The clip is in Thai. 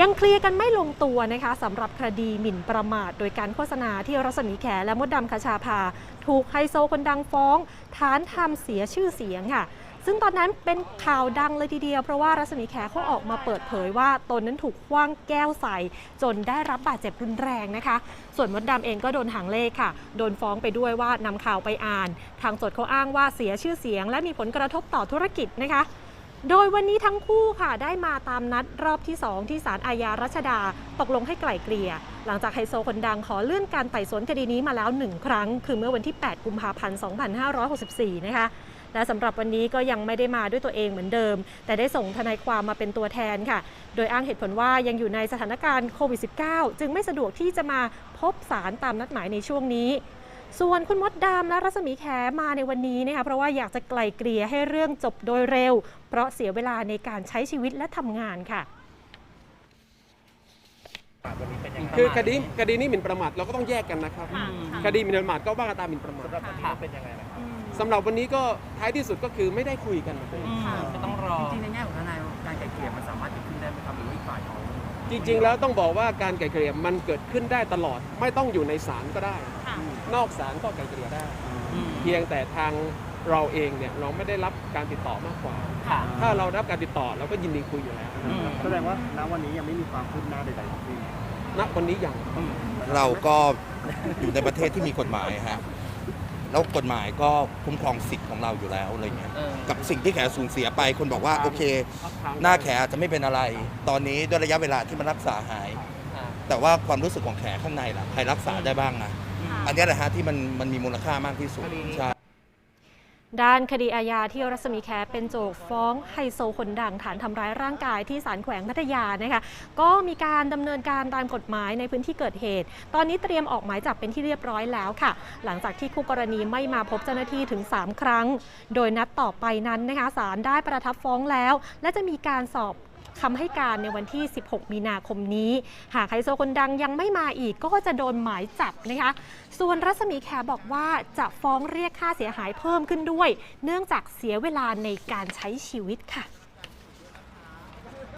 ยังเคลียร์กันไม่ลงตัวนะคะสำหรับคดีหมิ่นประมาท โดยการโฆษณาที่รัศมีแขและมดดำคชาภา ถูกไฮโซคนดังฟ้อง ฐานทำเสียชื่อเสียงค่ะ ซึ่งตอนนั้นเป็นข่าวดังเลยทีเดียว เพราะว่ารัศมีแขเขาออกมาเปิดเผยว่าตนนั้นถูกคว้างแก้วใส่ จนได้รับบาดเจ็บรุนแรงนะคะ ส่วนมดดำเองก็โดนหางเลขค่ะ โดนฟ้องไปด้วยว่านำข่าวไปอ่าน ทางโจทย์เขาอ้างว่าเสียชื่อเสียง และมีผลกระทบต่อธุรกิจนะคะ โดยวันนี้ทั้งคู่ค่ะได้มาตามนัดรอบที่ 2 ที่ศาลอาญารัชดา ตกลงให้ไกล่เกลี่ย หลังจากไฮโซคนดังขอเลื่อนการไต่สวนคดีนี้มาแล้ว 1 ครั้ง คือเมื่อวันที่ 8 กุมภาพันธ์ 2564 นะคะและสำหรับวันนี้ก็ยังไม่ได้มาด้วยตัวเองเหมือนเดิม แต่ได้ส่งทนายความมาเป็นตัวแทนค่ะ โดยอ้างเหตุผลว่ายังอยู่ในสถานการณ์โควิด -19 จึงไม่สะดวกที่จะมาพบศาลตามนัดหมายในช่วงนี้ ส่วนคุณมดดำและรัศมีแขมาในวันนี้นะคะเพราะว่าอยากจะไกล่เกลี่ยให้เรื่องจบโดยเร็ว เพราะเสียเวลาในการใช้ชีวิตและทำงานค่ะ คือคดีคดีนี้หมิ่นประมาทเราก็ต้องแยกกันนะครับค่ะคดีหมิ่นประมาทก็ว่ากันตามหมิ่นประมาทสำหรับวันนี้มันเป็นยังไงล่ะครับสำหรับวันนี้ก็ท้ายที่สุดก็คือไม่ได้คุยกันก็ต้องรอจริงๆในแง่ของทนายการไกล่เกลี่ยมันสามารถเจริงๆ แล้วต้องบอกว่าการไกล่เกลี่ยมันเกิดขึ้นได้ตลอด ไม่ต้องอยู่ในศาลก็ได้นอกศาลก็ไกล่เกลี่ยได้ เพียงแต่ทางเราเองเนี่ยเราไม่ได้รับการติดต่อมากกว่า ค่ะ ถ้าเรารับการติดต่อเราก็ยินดีคุยอยู่แล้วแสดงว่าณวันนี้ยังไม่มีความคืบหน้าใดๆทั้งสิ้นณวันนี้ยัง เราก็อยู่ในประเทศที่มีกฎหมายฮะ แล้วกฎหมายก็คุ้มครองสิทธิ์ของเราอยู่แล้วอะไรเงี้ย เออ กับสิ่งที่แขสูญเสียไป คนบอกว่าโอเค หน้าแขอาจจะไม่เป็นอะไร ตอนนี้ด้วยระยะเวลาที่มันรักษาหายค่ะแต่ว่าความรู้สึกของแขข้างในล่ะใครรักษาได้บ้างนะ อันเนี้ยแหละฮะที่มันมันมีมูลค่ามากที่สุดใช่ ด้านคดีอาญาที่รัศมีแคเป็นโจกฟ้องไฮโซคนดังฐานทำร้ายร่างกายที่ศาลแขวงพัทยานะคะก็มีการดำเนินการตามกฎหมายในพื้นที่เกิดเหตุ ตอนนี้เตรียมออกหมายจับเป็นที่เรียบร้อยแล้วค่ะ หลังจากที่คู่กรณีไม่มาพบเจ้าหน้าที่ถึง 3 ครั้ง โดยนัดต่อไปนั้นนะคะศาลได้ประทับฟ้องแล้ว และจะมีการสอบ คำให้การในวันที่ 16 มีนาคมนี้ หากไฮโซคนดังยังไม่มาอีกก็จะโดนหมายจับนะคะ ส่วนรัศมีแขบอกว่าจะฟ้องเรียกค่าเสียหายเพิ่มขึ้นด้วย เนื่องจากเสียเวลาในการใช้ชีวิตค่ะ